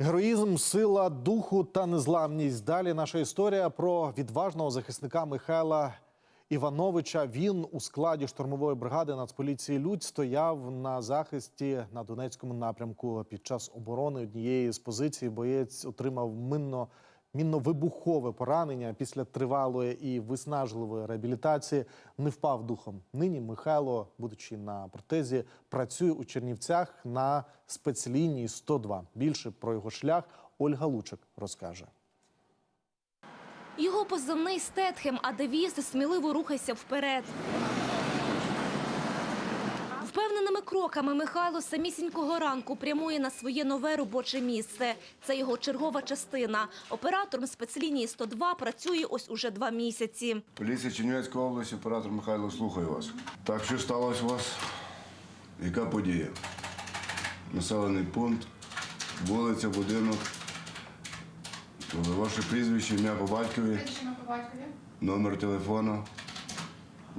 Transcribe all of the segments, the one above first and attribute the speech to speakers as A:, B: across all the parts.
A: Героїзм, сила духу та незламність. Далі наша історія про відважного захисника Михайла Івановича. Він у складі штурмової бригади Нацполіції Людь стояв на захисті на Донецькому напрямку. Під час оборони однієї з позицій боєць отримав минно. Мінно-вибухове поранення після тривалої і виснажливої реабілітації не впав духом. Нині Михайло, будучи на протезі, працює у Чернівцях на спецлінії 102. Більше про його шлях Ольга Лучик розкаже.
B: Його позивний Стетхем, а девіз сміливо рухайся вперед. Впевненими кроками Михайло з самісінького ранку прямує на своє нове робоче місце. Це його чергова частина. Оператором спецлінії 102 працює ось уже два місяці.
C: Поліція Чернівецької області, оператор Михайло, слухаю вас. Так, що сталося у вас? Яка подія? Населений пункт, вулиця, будинок. Ваше прізвище, ім'я по батькові,
D: Причина по батькові.
C: номер телефону.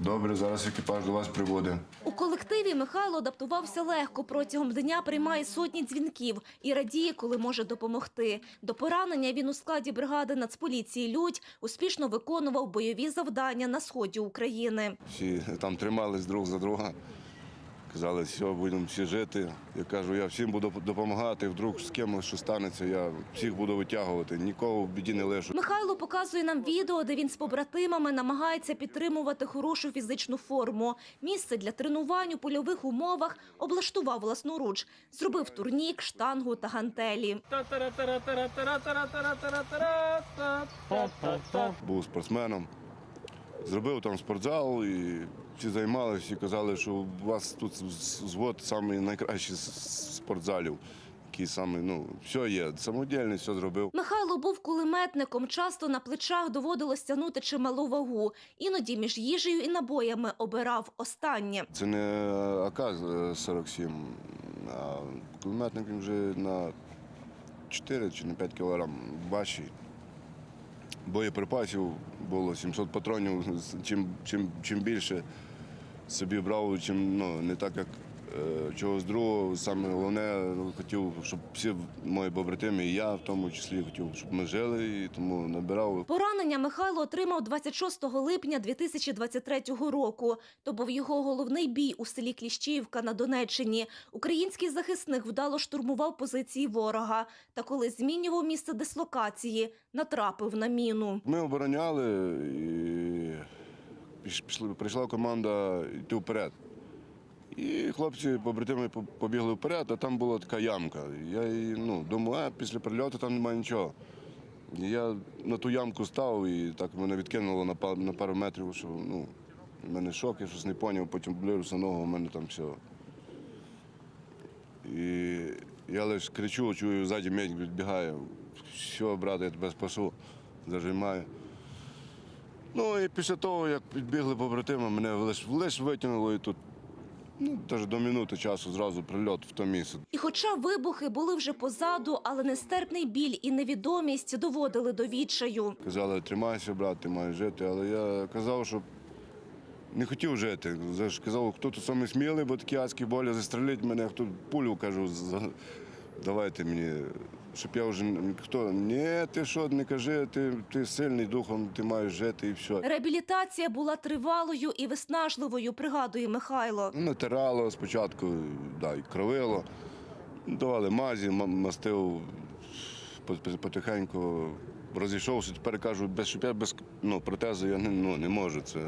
C: Добре, зараз екіпаж до вас приводить.
B: У колективі Михайло адаптувався легко. Протягом дня приймає сотні дзвінків і радіє, коли може допомогти. До поранення він у складі бригади Нацполіції Людь успішно виконував бойові завдання на сході України.
C: Всі там тримались друг за друга. Казали, все, будемо всі жити. Я кажу, я всім буду допомагати. Вдруг з кимось що станеться, я всіх буду витягувати, нікого в біді не лишу.
B: Михайло показує нам відео, де він з побратимами намагається підтримувати хорошу фізичну форму. Місце для тренувань у польових умовах облаштував власноруч. Зробив турнік, штангу та гантелі.
C: був спортсменом. Зробив там спортзал і всі займалися, всі казали, що у вас тут звод самий найкращий з спортзалів. Який саме, ну, все є, самодільний, все зробив.
B: Михайло був кулеметником. Часто на плечах доводилось тягнути чималу вагу. Іноді між їжею і набоями обирав останнє.
C: Це не АК-47, а кулеметник він вже на 4 чи на 5 кілограм важчий. Боєприпасів було 700 патронів. Чим, чим, чим більше собі брав, чим ну, не так, як чогось другого. Саме головне, хотів, щоб всі мої побратими, і я в тому числі хотів, щоб ми жили, і тому набирав.
B: Поранення Михайло отримав 26 липня 2023 року. То був його головний бій у селі Кліщіївка на Донеччині. Український захисник вдало штурмував позиції ворога. Та коли змінював місце дислокації, натрапив на міну.
C: Ми обороняли і прийшла команда йти вперед. І хлопці, побратими, побігли вперед, а там була така ямка. Я ну, думаю, а після прильоту там немає нічого. І я на ту ямку став і так мене відкинуло на, па- на пару метрів, що ну, в мене шок, я щось не зрозумів, потім блюрився ногу, у мене там все. І я лише кричу, чую, ззаді медик відбігає. Все, брат, я тебе спасу, зажимаю. Ну і після того, як підбігли побратими, мене лише лиш витягнуло і тут, ну, теж до минути часу зразу прильот в то місце.
B: І хоча вибухи були вже позаду, але нестерпний біль і невідомість доводили до відчаю.
C: Казали, тримайся, брат, ти маєш жити. Але я казав, що не хотів жити. Я ж казав, хто тут самий смілий, бо такі адські болі застрелить мене, хто пулю кажу, давайте мені. Щоб я вже н- хто ні, ти що не кажи, ти, ти сильний духом, ти маєш жити і все.
B: Реабілітація була тривалою і виснажливою, пригадує Михайло.
C: Ну, Натирало спочатку, да, і кровило. Давали мазі, мастив по- по- потихеньку. Розійшовся, тепер кажу, без, щоб я без ну, протезу я не, ну, не можу. Це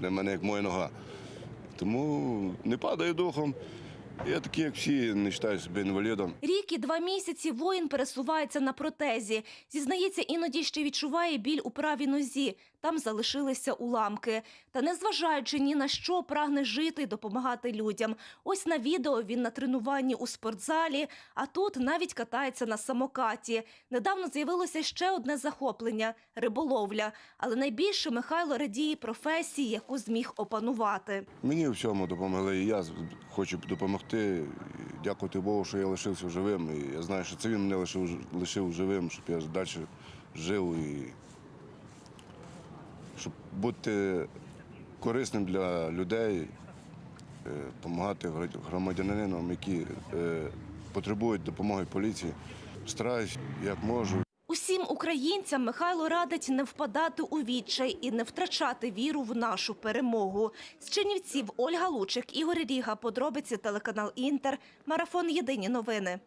C: для мене як моя нога. Тому не падаю духом. Я такий, як всі, не вважаю себе інвалідом.
B: Рік і два місяці воїн пересувається на протезі. Зізнається, іноді ще відчуває біль у правій нозі. Там залишилися уламки. Та незважаючи ні на що, прагне жити і допомагати людям. Ось на відео він на тренуванні у спортзалі, а тут навіть катається на самокаті. Недавно з'явилося ще одне захоплення риболовля. Але найбільше Михайло радіє професії, яку зміг опанувати.
C: Мені в цьому допомогли, і я хочу допомогти. Дякувати Богу, що я лишився живим. І я знаю, що це він мене лишив, лишив живим, щоб я далі жив і щоб бути корисним для людей, допомагати громадянинам, які е, потребують допомоги поліції. стараюсь, як можу.
B: Усім українцям Михайло радить не впадати у відчай і не втрачати віру в нашу перемогу. З Чернівців Ольга Лучик, Ігор Ріга, подробиці телеканал Інтер, марафон Єдині новини.